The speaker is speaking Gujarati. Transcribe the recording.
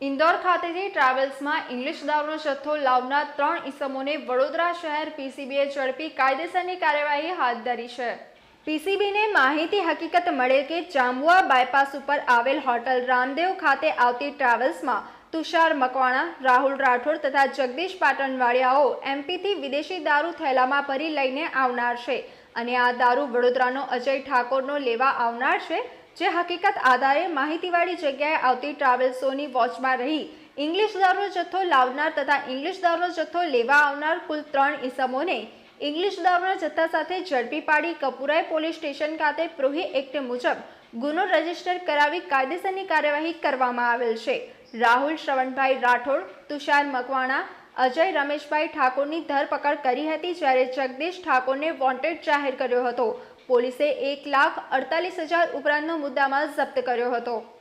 ઇન્દોર ખાતેથી ટ્રાવેલ્સમાં ઇંગ્લિશ દારૂનો જથ્થો લાવનાર ત્રણ ઇસમોને વડોદરા શહેર પીસીબીએ ઝડપી કાયદેસરની કાર્યવાહી હાથ ધરી છે. પીસીબીને માહિતી હકીકત મળેલ કે જાંબુઆ બાયપાસ ઉપર આવેલ હોટલ રામદેવ ખાતે આવતી ટ્રાવેલ્સમાં તુષાર મકવાણા, રાહુલ રાઠોડ તથા જગદીશ પાટણવાડિયાઓ એમપીથી વિદેશી દારૂ થેલામાં ભરી લઈને આવનાર છે. અને આ દારૂ વડોદરાનો અજય ઠાકોરનો લેવા આવનાર છે જે હકીકત આધારે માહિતીવાળી જગ્યાએ આવતી ટ્રાવેલ્સોની વોચમાં રહી. ઇંગ્લિશ દારૂનો જથ્થો લાવનાર તથા ઇંગ્લિશ દારૂનો જથ્થો લેવા આવનાર કુલ ત્રણ ઇસમોને ઇંગ્લિશ દારૂના જથ્થા સાથે ઝડપી પાડી કપુરાઈ પોલીસ સ્ટેશન ખાતે પ્રોહી એક્ટ મુજબ ગુનો રજિસ્ટર કરાવી કાયદેસરની કાર્યવાહી કરવામાં આવેલ છે. રાહુલ, શ્રવણભાઈ રાઠોડ, તુષાર મકવાણા, અજય રમેશભાઈ ઠાકોરની ધરપકડ કરી હતી જ્યારે જગદીશ ઠાકોરને વોન્ટેડ જાહેર કર્યો હતો. પોલીસે એક લાખ અડતાલીસ હજાર ઉપરાંતનો મુદ્દામાલ જપ્ત કર્યો હતો.